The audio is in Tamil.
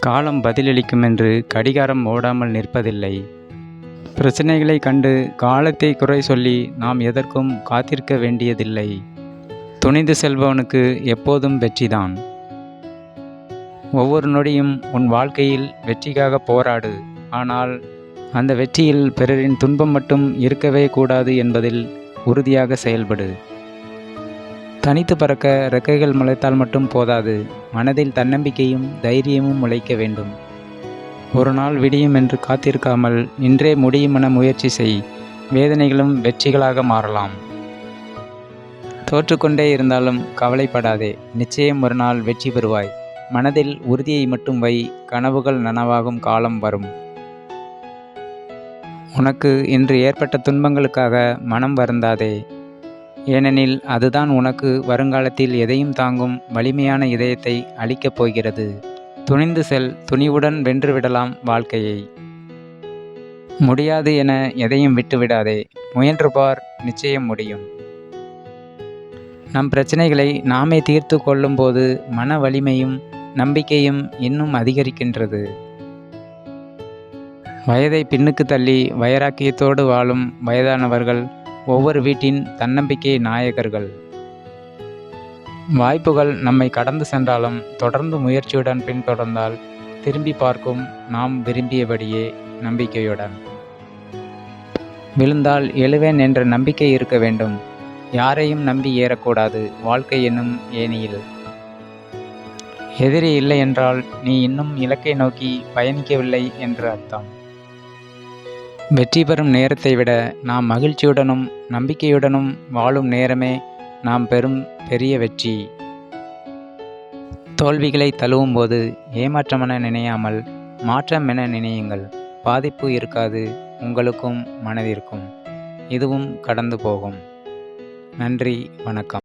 காலம் பதிலளிக்கும் என்று கடிகாரம் ஓடாமல் நிற்பதில்லை. பிரச்சனைகளை கண்டு காலத்தை குறை சொல்லி நாம் எதற்கும் காத்திருக்க வேண்டியதில்லை. துணிந்து செல்பவனுக்கு எப்போதும் வெற்றிதான். ஒவ்வொரு நொடியும் உன் வாழ்க்கையில் வெற்றிக்காக போராடு. ஆனால் அந்த வெற்றியில் பிறரின் துன்பம் மட்டும் இருக்கவே கூடாது என்பதில் உறுதியாக செயல்படு. தனித்து பறக்க ரெக்கைகள் முளைத்தால் மட்டும் போதாது. மனதில் தன்னம்பிக்கையும் தைரியமும் முளைக்க வேண்டும். ஒரு நாள் விடியும் என்று காத்திருக்காமல் இன்றே முடியும் என முயற்சி செய். வேதனைகளும் வெற்றிகளாக மாறலாம். தோற்றுக்கொண்டே இருந்தாலும் கவலைப்படாதே. நிச்சயம் ஒரு நாள் வெற்றி பெறுவாய். மனதில் உறுதியை மட்டும் வை. கனவுகள் நனவாகும் காலம் வரும். உனக்கு இன்று ஏற்பட்ட துன்பங்களுக்காக மனம் வருந்தாதே. ஏனெனில் அதுதான் உனக்கு வருங்காலத்தில் எதையும் தாங்கும் வலிமையான இதயத்தை அளிக்கப் போகிறது. துணிந்து செல் துணிவுடன் வென்றுவிடலாம் வாழ்க்கையை. முடியாது என எதையும் விட்டுவிடாதே முயன்று பார் நிச்சயம் முடியும். நம் பிரச்சனைகளை நாமே தீர்த்து கொள்ளும்போது மன வலிமையும் நம்பிக்கையும் இன்னும் அதிகரிக்கின்றது. வயதை பின்னுக்கு தள்ளி வயராக்கியத்தோடு வாழும் வயதானவர்கள் ஒவ்வொரு வீட்டின் தன்னம்பிக்கை நாயகர்கள். வாய்ப்புகள் நம்மை கடந்து சென்றாலும் தொடர்ந்து முயற்சியுடன் பின்தொடர்ந்தால் திரும்பி பார்க்கும் நாம் விரும்பியபடியே நம்பிக்கையுடன். விழுந்தால் எழுவேன் என்ற நம்பிக்கை இருக்க வேண்டும். யாரையும் நம்பி ஏறக்கூடாது வாழ்க்கை என்னும் ஏனியில் எதிரி இல்லை என்றால் நீ இன்னும் இலக்கை நோக்கி பயணிக்கவில்லை என்று அர்த்தம். வெற்றி பெறும் நேரத்தை விட நாம் மகிழ்ச்சியுடனும் நம்பிக்கையுடனும் வாழும் நேரமே நாம் பெறும் பெரிய வெற்றி. தோல்விகளை தழுவும் போது ஏமாற்றமென நினையாமல் மாற்றம் என நினையுங்கள். பாதிப்பு இருக்காது உங்களுக்கும் மனதிற்கும். இதுவும் கடந்து போகும். நன்றி வணக்கம்.